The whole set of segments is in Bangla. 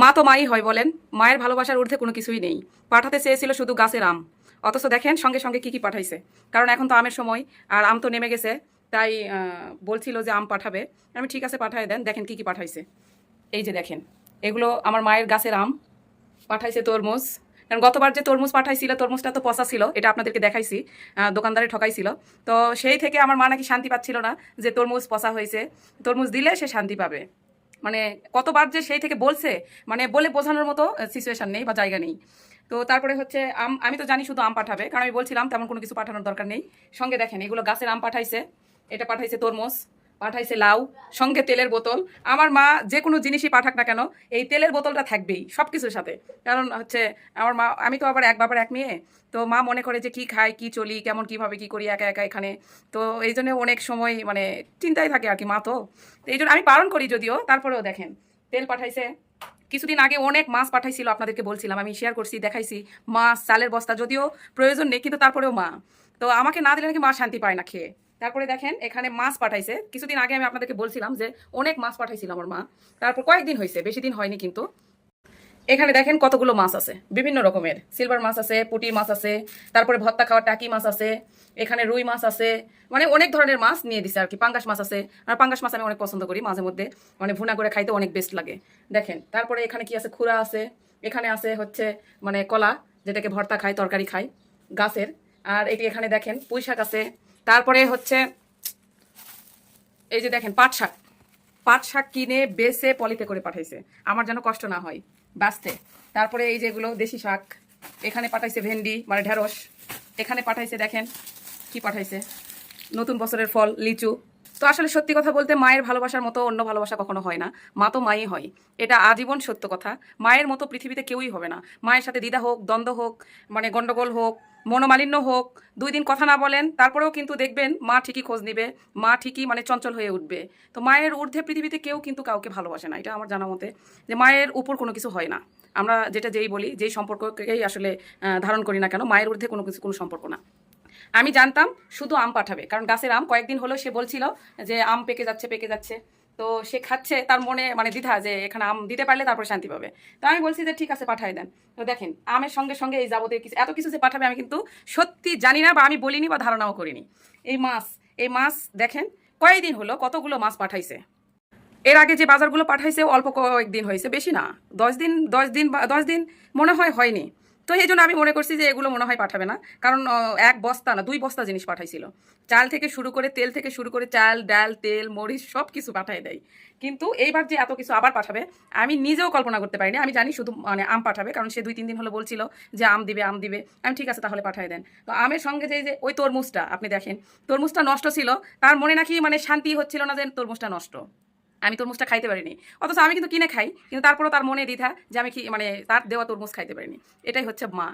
মা তো মাই হয় বলেন, মায়ের ভালোবাসার ঊর্ধ্বে কোনো কিছুই নেই। পাঠাতে চেয়েছিল শুধু গাছের আম। অথচ দেখেন, সঙ্গে সঙ্গে কি কি পাঠাইছে। কারণ এখন তো আমের সময়, আর আম তো নেমে গেছে, তাই বলছিল যে আম পাঠাবে। আমি ঠিক আছে পাঠাই দেন, দেখেন কি কি পাঠাইছে। এই যে দেখেন, এগুলো আমার মায়ের গাছের আম, পাঠাইছে তরমুজ। কারণ গতবার যে তরমুজ পাঠাইছিল, তরমুজটা তো পচা ছিল, এটা আপনাদেরকে দেখাইছি দোকানদারে ঠকাইছিল। তো সেই থেকে আমার মা নাকি শান্তি পাচ্ছিল না যে তরমুজ পচা হয়েছে। তরমুজ দিলে সে শান্তি পাবে। মানে কতবার যে সেই থেকে বলছে মানে বলে বোঝানোর মতো সিচুয়েশান নেই বা জায়গা নেই। তো তারপরে হচ্ছে আম, আমি তো জানি শুধু আম পাঠাবে, কারণ আমি বলছিলাম তেমন কোনো কিছু পাঠানোর দরকার নেই। সঙ্গে দেখেন, এগুলো গাছের আম পাঠাইছে, এটা পাঠাইছে তরমুজ। পাঠাইছে লাউ, সঙ্গে তেলের বোতল। আমার মা যে কোনো জিনিসই পাঠাক না কেন, এই তেলের বোতলটা থাকবেই সব কিছুর সাথে। কারণ হচ্ছে, আমার মা, আমি তো আবার এক বাবার এক মেয়ে, তো মা মনে করে যে কি খাই, কি চলি, কেমন, কীভাবে, কি করি একা একা এখানে। তো এই জন্য অনেক সময় মানে চিন্তায় থাকে আর কি মা তো। এই জন্য আমি পালন করি যদিও, তারপরেও দেখেন, তেল পাঠাইছে। কিছুদিন আগে অনেক মাছ পাঠাইছিল, আপনাদেরকে বলছিলাম, আমি শেয়ার করছি, দেখাইছি। মাছ, চালের বস্তা, যদিও প্রয়োজন নেই, কিন্তু তারপরেও মা। তো আমাকে না দিলে নাকি মা শান্তি পায় না খেয়ে। তারপরে দেখেন, এখানে মাছ পাঠাইছে। কিছুদিন আগে আমি আপনাদেরকে বলছিলাম যে, অনেক মাছ পাঠাইছিল আমার মা। তারপর কয়েকদিন হয়েছে বেশি দিন হয়নি কিন্তু। এখানে দেখেন কতগুলো মাছ আছে, বিভিন্ন রকমের। সিলভার মাছ আছে, পুঁটি মাছ আছে, তারপরে ভত্তা খাওয়া টাকি মাছ আছে, এখানে রুই মাছ আছে। মানে অনেক ধরনের মাছ নিয়ে দিছে আর কি পাঙ্গাস মাছ আছে। আর পাঙ্গাস মাছ আমি অনেক পছন্দ করি মাঝে মধ্যে মানে ভুনা করে খাইতে অনেক বেস্ট লাগে। দেখেন, তারপরে এখানে কি আছে, খুরা আছে। এখানে আছে হচ্ছে মানে কলা, যেটাকে ভর্তা খাই তরকারি খাই গাছের। আর এটি এখানে দেখেন পুঁই শাক আছে। তারপরে হচ্ছে, এই যে দেখেন, পাট শাক। পাট শাক কিনে বেছে পলিতে করে পাঠাইছে। আমার যেন কষ্ট না হয়, বাঁচতে। তারপরে এই যেগুলো দেশি শাক, এখানে পাঠাইছে ভেন্ডি মানে ঢেঁড়স। এখানে পাঠাইছে, দেখেন, কি পাঠাইছে? নতুন বছরের ফল, লিচু। তো আসলে সত্যি কথা বলতে মায়ের ভালোবাসার মতো অন্য ভালোবাসা কখনো হয় না। মা তো মাই হয়। এটা আজীবন সত্য কথা। মায়ের মতো পৃথিবীতে কেউই হবে না। মায়ের সাথে দ্বিধা হোক, দ্বন্দ্ব হোক মানে গণ্ডগোল হোক, মনোমালিন্য হোক, দুই দিন কথা না বলেন, তারপরেও কিন্তু দেখবেন মা ঠিকই খোঁজ নিবে, মা ঠিকই মানে চঞ্চল হয়ে উঠবে। তো মায়ের ঊর্ধ্বে পৃথিবীতে কেউ কিন্তু কাউকে ভালোবাসে না। এটা আমার জানা মতে যে মায়ের উপর কোনো কিছু হয় না। আমরা যেটা যেই বলি, যেই সম্পর্ককেই আসলে ধারণ করি না কেন, মায়ের ঊর্ধ্বে কোনো কিছু, কোনো সম্পর্ক না। আমি জানতাম শুধু আম পাঠাবে, কারণ গাছের আম কয়েকদিন হলো সে বলছিল যে আম পেকে যাচ্ছে পেকে যাচ্ছে। তো সে খাচ্ছে, তার মনে মানে দ্বিধা যে এখানে আম দিতে পারলে তারপর শান্তি পাবে। তো আমি বলছি যে ঠিক আছে পাঠাই দেন। তো দেখেন, আমের সঙ্গে সঙ্গে এই যাবতীয় কিছু এত কিছু যে পাঠাবে আমি কিন্তু সত্যি জানি না বা আমি বলিনি বা ধারণাও করিনি। এই মাছ এই মাছ দেখেন কয়েকদিন হলো কতগুলো মাছ পাঠাইছে? এর আগে যে বাজারগুলো পাঠাইছে, অল্প কয়েকদিন হয়েছে, বেশি না। দশ দিন দশ দিন বা দশ দিন মনে হয় হয়নি। তো এই জন্য আমি মনে করছি যে এগুলো মনে হয় পাঠাবে না। কারণ এক বস্তা না, দুই বস্তা জিনিস পাঠাইছিল। চাল থেকে শুরু করে তেল থেকে শুরু করে চাল, ডাল, তেল, মরিচ সব কিছু পাঠাই দেয়। কিন্তু এইবার যে এত কিছু আবার পাঠাবে, আমি নিজেও কল্পনা করতে পারিনি। আমি জানি শুধু মানে আম পাঠাবে, কারণ সে দুই, তিন দিন হলো বলছিল যে আম দিবে আম দিবে। আমি ঠিক আছে, তাহলে পাঠাই দেন। তো আমের সঙ্গে যে যে, ওই তরমুজটা, আপনি দেখেন, তরমুজটা নষ্ট ছিল। তার মনে নাকি মানে শান্তি হচ্ছিল না যে তরমুজটা নষ্ট। আমি তরমুজটা খাইতে পারিনি। অথচ আমি কিন্তু কিনে খাই কিন্তু তারপরেও তার মনে দ্বিধা যে আমি মানে তার দেওয়া তরমুজ খাইতে পারিনি। এটাই হচ্ছে মা।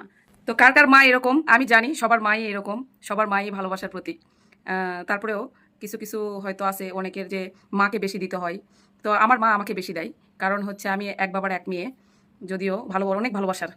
তো কার কার মা এরকম? আমি জানি সবার মাই এরকম সবার মাই ভালোবাসার প্রতীক। আহ, তারপরেও কিছু কিছু হয়তো আছে অনেকের যে মাকে বেশি দিতে হয়। তো আমার মা আমাকে বেশি দেয় কারণ হচ্ছে আমি এক বাবার এক মেয়ে যদিও ভালো অনেক ভালোবাসার।